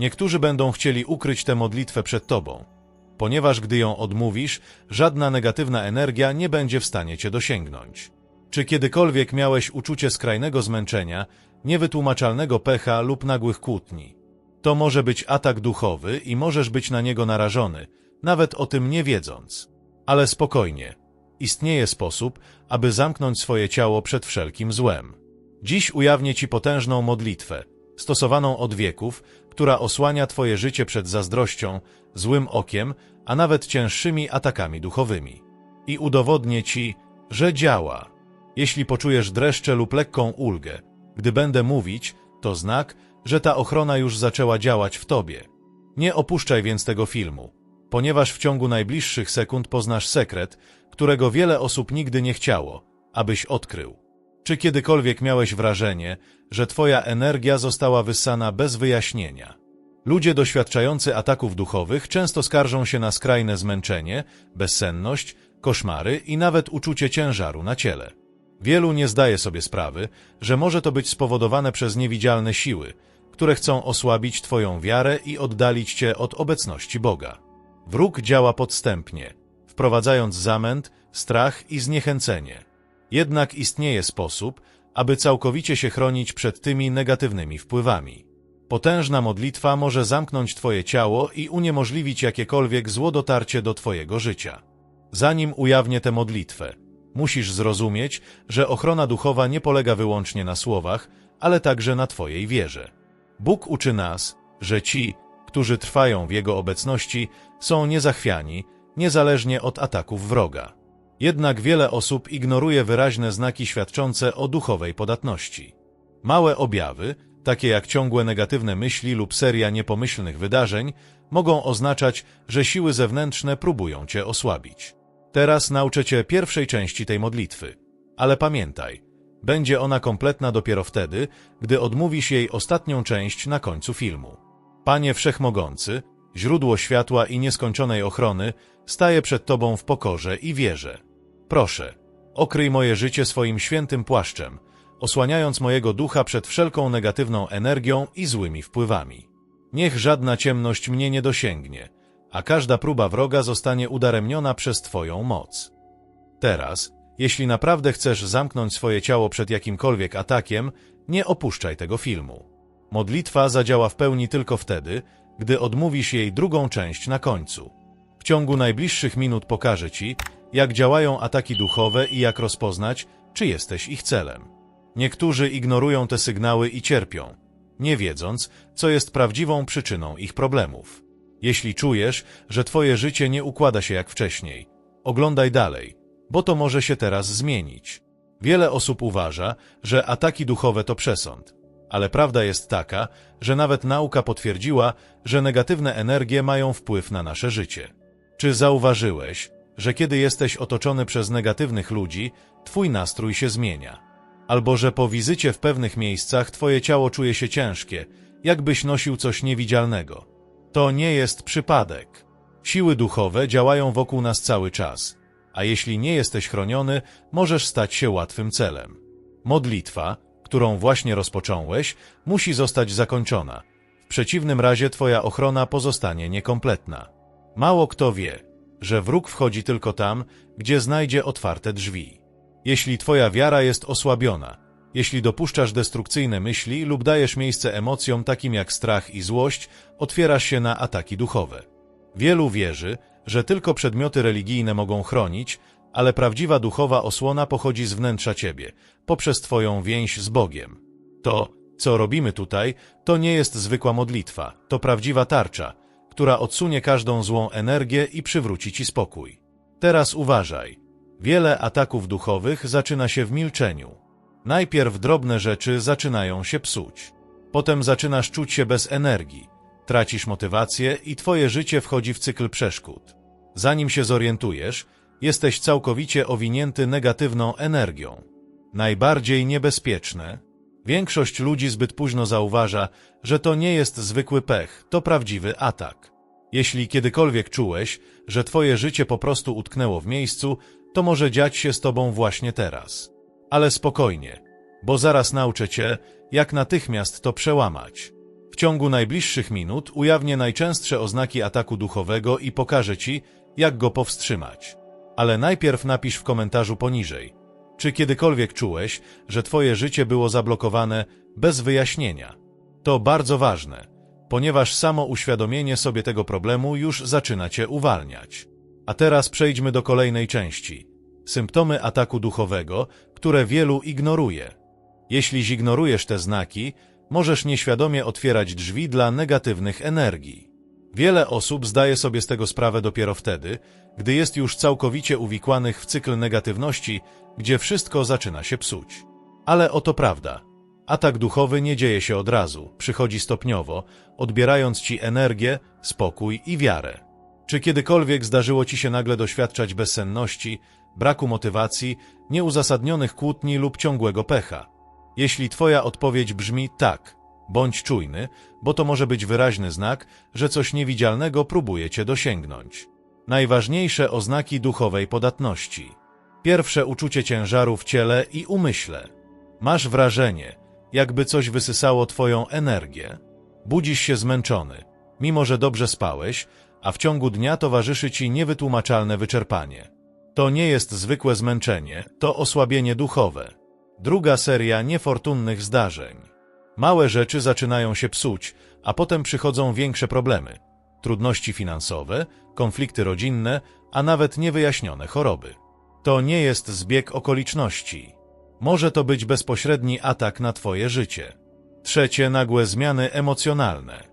Niektórzy będą chcieli ukryć tę modlitwę przed tobą, ponieważ gdy ją odmówisz, żadna negatywna energia nie będzie w stanie cię dosięgnąć. Czy kiedykolwiek miałeś uczucie skrajnego zmęczenia, niewytłumaczalnego pecha lub nagłych kłótni? To może być atak duchowy i możesz być na niego narażony, nawet o tym nie wiedząc. Ale spokojnie. Istnieje sposób, aby zamknąć swoje ciało przed wszelkim złem. Dziś ujawnię Ci potężną modlitwę, stosowaną od wieków, która osłania Twoje życie przed zazdrością, złym okiem, a nawet cięższymi atakami duchowymi. I udowodnię Ci, że działa. Jeśli poczujesz dreszcze lub lekką ulgę, gdy będę mówić, to znak, że ta ochrona już zaczęła działać w Tobie. Nie opuszczaj więc tego filmu, ponieważ w ciągu najbliższych sekund poznasz sekret, którego wiele osób nigdy nie chciało, abyś odkrył. Czy kiedykolwiek miałeś wrażenie, że Twoja energia została wyssana bez wyjaśnienia? Ludzie doświadczający ataków duchowych często skarżą się na skrajne zmęczenie, bezsenność, koszmary i nawet uczucie ciężaru na ciele. Wielu nie zdaje sobie sprawy, że może to być spowodowane przez niewidzialne siły, które chcą osłabić Twoją wiarę i oddalić Cię od obecności Boga. Wróg działa podstępnie, wprowadzając zamęt, strach i zniechęcenie. Jednak istnieje sposób, aby całkowicie się chronić przed tymi negatywnymi wpływami. Potężna modlitwa może zamknąć Twoje ciało i uniemożliwić jakiekolwiek zło dotarcie do Twojego życia. Zanim ujawnię tę modlitwę, musisz zrozumieć, że ochrona duchowa nie polega wyłącznie na słowach, ale także na Twojej wierze. Bóg uczy nas, że ci, którzy trwają w Jego obecności, są niezachwiani, niezależnie od ataków wroga. Jednak wiele osób ignoruje wyraźne znaki świadczące o duchowej podatności. Małe objawy, takie jak ciągłe negatywne myśli lub seria niepomyślnych wydarzeń, mogą oznaczać, że siły zewnętrzne próbują cię osłabić. Teraz nauczę cię pierwszej części tej modlitwy. Ale pamiętaj, będzie ona kompletna dopiero wtedy, gdy odmówisz jej ostatnią część na końcu filmu. Panie Wszechmogący, źródło światła i nieskończonej ochrony, staję przed Tobą w pokorze i wierze. Proszę, okryj moje życie swoim świętym płaszczem, osłaniając mojego ducha przed wszelką negatywną energią i złymi wpływami. Niech żadna ciemność mnie nie dosięgnie, a każda próba wroga zostanie udaremniona przez Twoją moc. Teraz, jeśli naprawdę chcesz zamknąć swoje ciało przed jakimkolwiek atakiem, nie opuszczaj tego filmu. Modlitwa zadziała w pełni tylko wtedy, gdy odmówisz jej drugą część na końcu. W ciągu najbliższych minut pokażę Ci, jak działają ataki duchowe i jak rozpoznać, czy jesteś ich celem. Niektórzy ignorują te sygnały i cierpią, nie wiedząc, co jest prawdziwą przyczyną ich problemów. Jeśli czujesz, że Twoje życie nie układa się jak wcześniej, oglądaj dalej, bo to może się teraz zmienić. Wiele osób uważa, że ataki duchowe to przesąd, ale prawda jest taka, że nawet nauka potwierdziła, że negatywne energie mają wpływ na nasze życie. Czy zauważyłeś, że kiedy jesteś otoczony przez negatywnych ludzi, twój nastrój się zmienia? Albo że po wizycie w pewnych miejscach twoje ciało czuje się ciężkie, jakbyś nosił coś niewidzialnego? To nie jest przypadek. Siły duchowe działają wokół nas cały czas, a jeśli nie jesteś chroniony, możesz stać się łatwym celem. Modlitwa, którą właśnie rozpocząłeś, musi zostać zakończona. W przeciwnym razie twoja ochrona pozostanie niekompletna. Mało kto wie, że wróg wchodzi tylko tam, gdzie znajdzie otwarte drzwi. Jeśli twoja wiara jest osłabiona, jeśli dopuszczasz destrukcyjne myśli lub dajesz miejsce emocjom takim jak strach i złość, otwierasz się na ataki duchowe. Wielu wierzy, że tylko przedmioty religijne mogą chronić, ale prawdziwa duchowa osłona pochodzi z wnętrza ciebie, poprzez twoją więź z Bogiem. To, co robimy tutaj, to nie jest zwykła modlitwa, to prawdziwa tarcza, która odsunie każdą złą energię i przywróci ci spokój. Teraz uważaj. Wiele ataków duchowych zaczyna się w milczeniu. Najpierw drobne rzeczy zaczynają się psuć. Potem zaczynasz czuć się bez energii, tracisz motywację i twoje życie wchodzi w cykl przeszkód. Zanim się zorientujesz, jesteś całkowicie owinięty negatywną energią. Najbardziej niebezpieczne. Większość ludzi zbyt późno zauważa, że to nie jest zwykły pech, to prawdziwy atak. Jeśli kiedykolwiek czułeś, że twoje życie po prostu utknęło w miejscu, to może dziać się z tobą właśnie teraz. Ale spokojnie, bo zaraz nauczę cię, jak natychmiast to przełamać. W ciągu najbliższych minut ujawnię najczęstsze oznaki ataku duchowego i pokażę Ci, jak go powstrzymać. Ale najpierw napisz w komentarzu poniżej, czy kiedykolwiek czułeś, że Twoje życie było zablokowane bez wyjaśnienia. To bardzo ważne, ponieważ samo uświadomienie sobie tego problemu już zaczyna Cię uwalniać. A teraz przejdźmy do kolejnej części. Symptomy ataku duchowego, które wielu ignoruje. Jeśli zignorujesz te znaki, możesz nieświadomie otwierać drzwi dla negatywnych energii. Wiele osób zdaje sobie z tego sprawę dopiero wtedy, gdy jest już całkowicie uwikłanych w cykl negatywności, gdzie wszystko zaczyna się psuć. Ale oto prawda. Atak duchowy nie dzieje się od razu, przychodzi stopniowo, odbierając ci energię, spokój i wiarę. Czy kiedykolwiek zdarzyło ci się nagle doświadczać bezsenności, braku motywacji, nieuzasadnionych kłótni lub ciągłego pecha? Jeśli twoja odpowiedź brzmi tak, bądź czujny, bo to może być wyraźny znak, że coś niewidzialnego próbuje cię dosięgnąć. Najważniejsze oznaki duchowej podatności. Pierwsze uczucie ciężaru w ciele i umyśle. Masz wrażenie, jakby coś wysysało twoją energię. Budzisz się zmęczony, mimo że dobrze spałeś, a w ciągu dnia towarzyszy ci niewytłumaczalne wyczerpanie. To nie jest zwykłe zmęczenie, to osłabienie duchowe. Druga seria niefortunnych zdarzeń. Małe rzeczy zaczynają się psuć, a potem przychodzą większe problemy. Trudności finansowe, konflikty rodzinne, a nawet niewyjaśnione choroby. To nie jest zbieg okoliczności. Może to być bezpośredni atak na twoje życie. Trzecie, nagłe zmiany emocjonalne.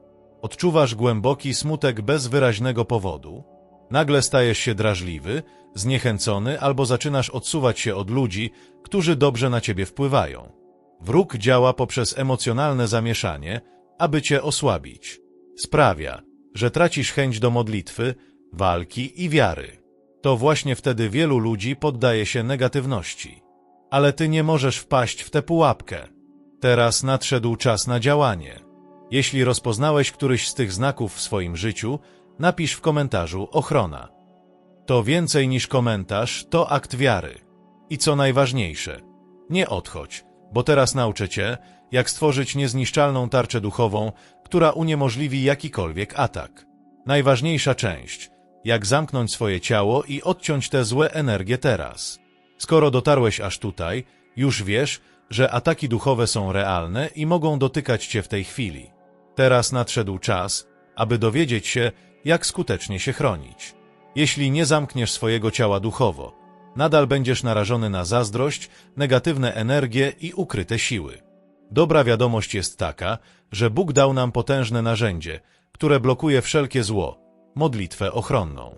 Odczuwasz głęboki smutek bez wyraźnego powodu. Nagle stajesz się drażliwy, zniechęcony albo zaczynasz odsuwać się od ludzi, którzy dobrze na ciebie wpływają. Wróg działa poprzez emocjonalne zamieszanie, aby cię osłabić. Sprawia, że tracisz chęć do modlitwy, walki i wiary. To właśnie wtedy wielu ludzi poddaje się negatywności. Ale ty nie możesz wpaść w tę pułapkę. Teraz nadszedł czas na działanie. Jeśli rozpoznałeś któryś z tych znaków w swoim życiu, napisz w komentarzu ochrona. To więcej niż komentarz, to akt wiary. I co najważniejsze, nie odchodź, bo teraz nauczę cię, jak stworzyć niezniszczalną tarczę duchową, która uniemożliwi jakikolwiek atak. Najważniejsza część, jak zamknąć swoje ciało i odciąć te złe energie teraz. Skoro dotarłeś aż tutaj, już wiesz, że ataki duchowe są realne i mogą dotykać cię w tej chwili. Teraz nadszedł czas, aby dowiedzieć się, jak skutecznie się chronić. Jeśli nie zamkniesz swojego ciała duchowo, nadal będziesz narażony na zazdrość, negatywne energie i ukryte siły. Dobra wiadomość jest taka, że Bóg dał nam potężne narzędzie, które blokuje wszelkie zło, modlitwę ochronną.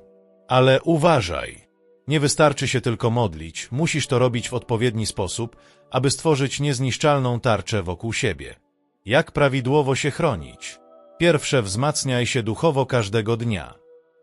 Ale uważaj! Nie wystarczy się tylko modlić, musisz to robić w odpowiedni sposób, aby stworzyć niezniszczalną tarczę wokół siebie. Jak prawidłowo się chronić? Pierwsze, wzmacniaj się duchowo każdego dnia.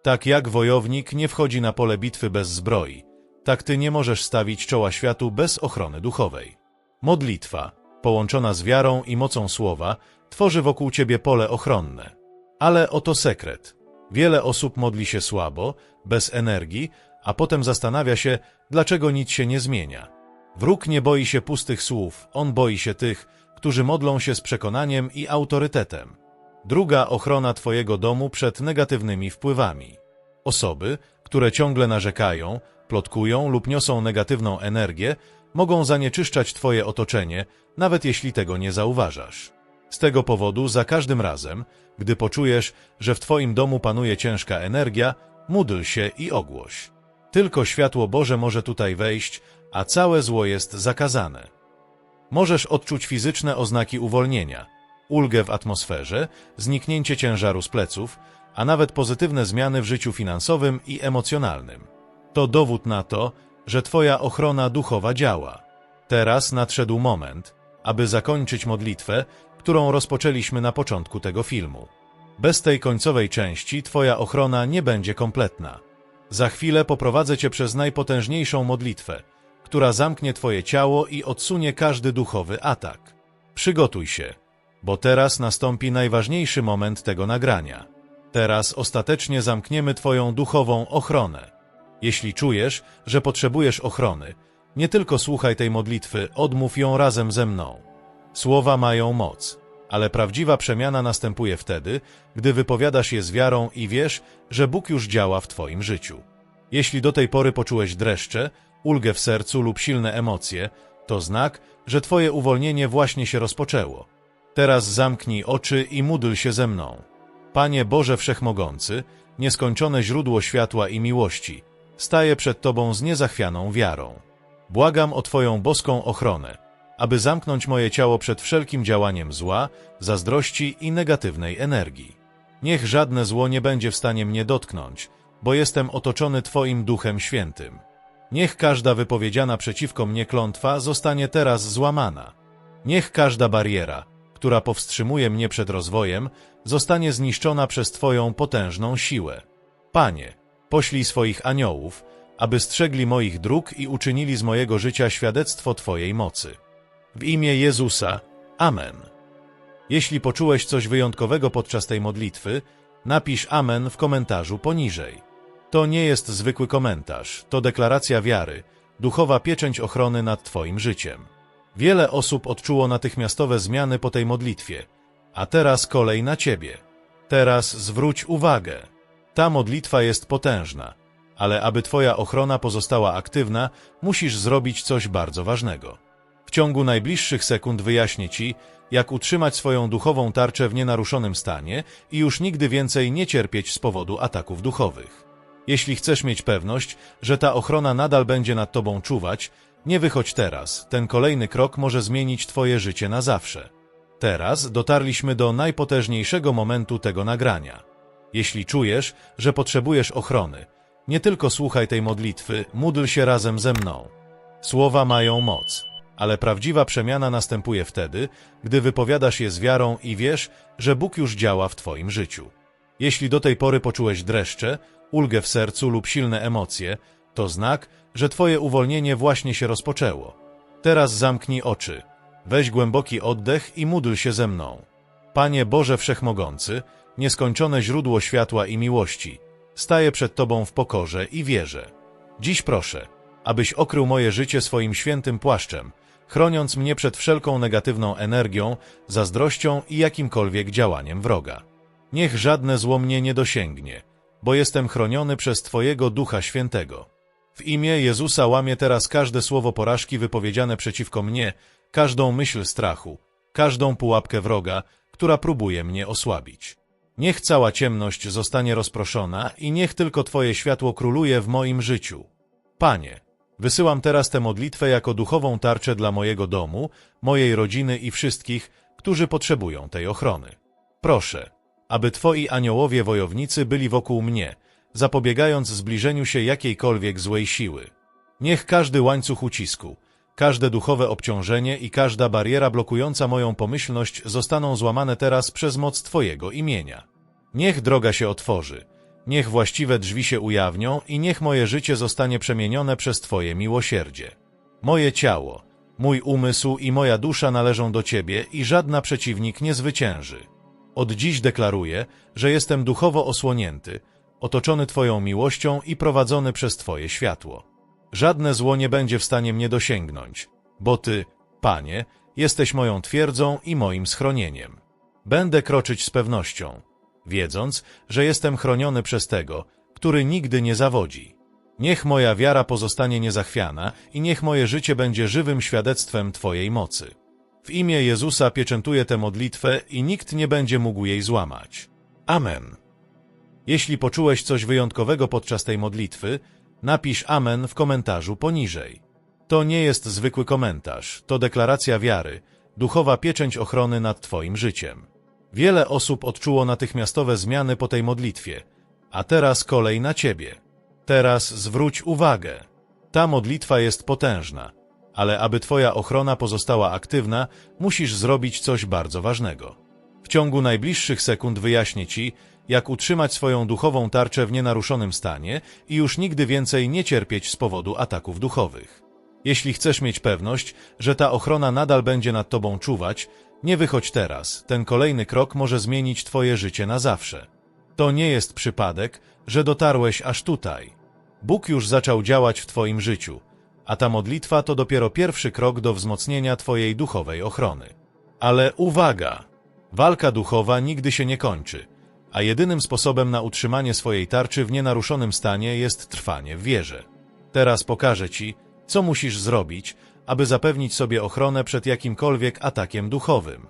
Tak jak wojownik nie wchodzi na pole bitwy bez zbroi, tak ty nie możesz stawić czoła światu bez ochrony duchowej. Modlitwa, połączona z wiarą i mocą słowa, tworzy wokół ciebie pole ochronne. Ale oto sekret. Wiele osób modli się słabo, bez energii, a potem zastanawia się, dlaczego nic się nie zmienia. Wróg nie boi się pustych słów, on boi się tych, którzy modlą się z przekonaniem i autorytetem. Druga ochrona Twojego domu przed negatywnymi wpływami. Osoby, które ciągle narzekają, plotkują lub niosą negatywną energię, mogą zanieczyszczać Twoje otoczenie, nawet jeśli tego nie zauważasz. Z tego powodu za każdym razem, gdy poczujesz, że w Twoim domu panuje ciężka energia, módl się i ogłoś. Tylko światło Boże może tutaj wejść, a całe zło jest zakazane. Możesz odczuć fizyczne oznaki uwolnienia, ulgę w atmosferze, zniknięcie ciężaru z pleców, a nawet pozytywne zmiany w życiu finansowym i emocjonalnym. To dowód na to, że Twoja ochrona duchowa działa. Teraz nadszedł moment, aby zakończyć modlitwę, którą rozpoczęliśmy na początku tego filmu. Bez tej końcowej części Twoja ochrona nie będzie kompletna. Za chwilę poprowadzę Cię przez najpotężniejszą modlitwę, która zamknie Twoje ciało i odsunie każdy duchowy atak. Przygotuj się, bo teraz nastąpi najważniejszy moment tego nagrania. Teraz ostatecznie zamkniemy Twoją duchową ochronę. Jeśli czujesz, że potrzebujesz ochrony, nie tylko słuchaj tej modlitwy, odmów ją razem ze mną. Słowa mają moc. Ale prawdziwa przemiana następuje wtedy, gdy wypowiadasz je z wiarą i wiesz, że Bóg już działa w Twoim życiu. Jeśli do tej pory poczułeś dreszcze, ulgę w sercu lub silne emocje, to znak, że Twoje uwolnienie właśnie się rozpoczęło. Teraz zamknij oczy i módl się ze mną. Panie Boże Wszechmogący, nieskończone źródło światła i miłości, staję przed Tobą z niezachwianą wiarą. Błagam o Twoją boską ochronę, aby zamknąć moje ciało przed wszelkim działaniem zła, zazdrości i negatywnej energii. Niech żadne zło nie będzie w stanie mnie dotknąć, bo jestem otoczony Twoim Duchem Świętym. Niech każda wypowiedziana przeciwko mnie klątwa zostanie teraz złamana. Niech każda bariera, która powstrzymuje mnie przed rozwojem, zostanie zniszczona przez Twoją potężną siłę. Panie, poślij swoich aniołów, aby strzegli moich dróg i uczynili z mojego życia świadectwo Twojej mocy. W imię Jezusa. Amen. Jeśli poczułeś coś wyjątkowego podczas tej modlitwy, napisz Amen w komentarzu poniżej. To nie jest zwykły komentarz, to deklaracja wiary, duchowa pieczęć ochrony nad Twoim życiem. Wiele osób odczuło natychmiastowe zmiany po tej modlitwie, a teraz kolej na Ciebie. Teraz zwróć uwagę. Ta modlitwa jest potężna, ale aby Twoja ochrona pozostała aktywna, musisz zrobić coś bardzo ważnego. W ciągu najbliższych sekund wyjaśnię Ci, jak utrzymać swoją duchową tarczę w nienaruszonym stanie i już nigdy więcej nie cierpieć z powodu ataków duchowych. Jeśli chcesz mieć pewność, że ta ochrona nadal będzie nad Tobą czuwać, nie wychodź teraz. Ten kolejny krok może zmienić Twoje życie na zawsze. Teraz dotarliśmy do najpotężniejszego momentu tego nagrania. Jeśli czujesz, że potrzebujesz ochrony, nie tylko słuchaj tej modlitwy, módl się razem ze mną. Słowa mają moc, ale prawdziwa przemiana następuje wtedy, gdy wypowiadasz je z wiarą i wiesz, że Bóg już działa w Twoim życiu. Jeśli do tej pory poczułeś dreszcze, ulgę w sercu lub silne emocje, to znak, że Twoje uwolnienie właśnie się rozpoczęło. Teraz zamknij oczy, weź głęboki oddech i módl się ze mną. Panie Boże Wszechmogący, nieskończone źródło światła i miłości, staję przed Tobą w pokorze i wierze. Dziś proszę, abyś okrył moje życie swoim świętym płaszczem, chroniąc mnie przed wszelką negatywną energią, zazdrością i jakimkolwiek działaniem wroga. Niech żadne zło mnie nie dosięgnie, bo jestem chroniony przez Twojego Ducha Świętego. W imię Jezusa łamię teraz każde słowo porażki wypowiedziane przeciwko mnie, każdą myśl strachu, każdą pułapkę wroga, która próbuje mnie osłabić. Niech cała ciemność zostanie rozproszona i niech tylko Twoje światło króluje w moim życiu. Panie, wysyłam teraz tę modlitwę jako duchową tarczę dla mojego domu, mojej rodziny i wszystkich, którzy potrzebują tej ochrony. Proszę, aby Twoi aniołowie wojownicy byli wokół mnie, zapobiegając zbliżeniu się jakiejkolwiek złej siły. Niech każdy łańcuch ucisku, każde duchowe obciążenie i każda bariera blokująca moją pomyślność zostaną złamane teraz przez moc Twojego imienia. Niech droga się otworzy, niech właściwe drzwi się ujawnią i niech moje życie zostanie przemienione przez Twoje miłosierdzie. Moje ciało, mój umysł i moja dusza należą do Ciebie i żadna przeciwnik nie zwycięży. Od dziś deklaruję, że jestem duchowo osłonięty, otoczony Twoją miłością i prowadzony przez Twoje światło. Żadne zło nie będzie w stanie mnie dosięgnąć, bo Ty, Panie, jesteś moją twierdzą i moim schronieniem. Będę kroczyć z pewnością, wiedząc, że jestem chroniony przez tego, który nigdy nie zawodzi. Niech moja wiara pozostanie niezachwiana i niech moje życie będzie żywym świadectwem Twojej mocy. W imię Jezusa pieczętuję tę modlitwę i nikt nie będzie mógł jej złamać. Amen. Jeśli poczułeś coś wyjątkowego podczas tej modlitwy, napisz Amen w komentarzu poniżej. To nie jest zwykły komentarz, to deklaracja wiary, duchowa pieczęć ochrony nad Twoim życiem. Wiele osób odczuło natychmiastowe zmiany po tej modlitwie, a teraz kolej na Ciebie. Teraz zwróć uwagę. Ta modlitwa jest potężna, ale aby Twoja ochrona pozostała aktywna, musisz zrobić coś bardzo ważnego. W ciągu najbliższych sekund wyjaśnię Ci, jak utrzymać swoją duchową tarczę w nienaruszonym stanie i już nigdy więcej nie cierpieć z powodu ataków duchowych. Jeśli chcesz mieć pewność, że ta ochrona nadal będzie nad Tobą czuwać, nie wychodź teraz, ten kolejny krok może zmienić Twoje życie na zawsze. To nie jest przypadek, że dotarłeś aż tutaj. Bóg już zaczął działać w Twoim życiu, a ta modlitwa to dopiero pierwszy krok do wzmocnienia Twojej duchowej ochrony. Ale uwaga! Walka duchowa nigdy się nie kończy, a jedynym sposobem na utrzymanie swojej tarczy w nienaruszonym stanie jest trwanie w wierze. Teraz pokażę Ci, co musisz zrobić, aby zapewnić sobie ochronę przed jakimkolwiek atakiem duchowym.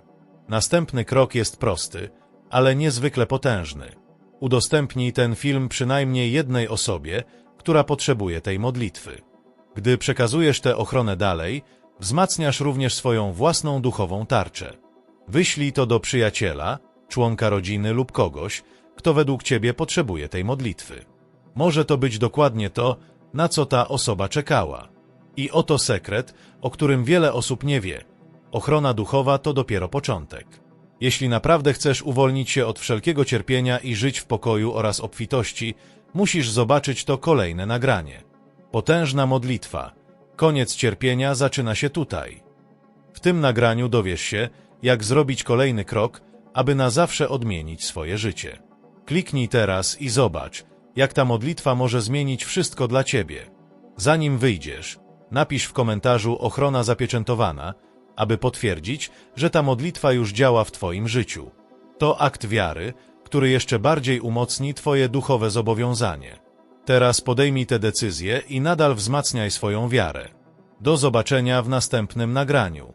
Następny krok jest prosty, ale niezwykle potężny. Udostępnij ten film przynajmniej jednej osobie, która potrzebuje tej modlitwy. Gdy przekazujesz tę ochronę dalej, wzmacniasz również swoją własną duchową tarczę. Wyślij to do przyjaciela, członka rodziny lub kogoś, kto według Ciebie potrzebuje tej modlitwy. Może to być dokładnie to, na co ta osoba czekała. I oto sekret, o którym wiele osób nie wie. Ochrona duchowa to dopiero początek. Jeśli naprawdę chcesz uwolnić się od wszelkiego cierpienia i żyć w pokoju oraz obfitości, musisz zobaczyć to kolejne nagranie. Potężna modlitwa. Koniec cierpienia zaczyna się tutaj. W tym nagraniu dowiesz się, jak zrobić kolejny krok, aby na zawsze odmienić swoje życie. Kliknij teraz i zobacz, jak ta modlitwa może zmienić wszystko dla Ciebie. Zanim wyjdziesz, napisz w komentarzu ochrona zapieczętowana, aby potwierdzić, że ta modlitwa już działa w Twoim życiu. To akt wiary, który jeszcze bardziej umocni Twoje duchowe zobowiązanie. Teraz podejmij tę decyzję i nadal wzmacniaj swoją wiarę. Do zobaczenia w następnym nagraniu.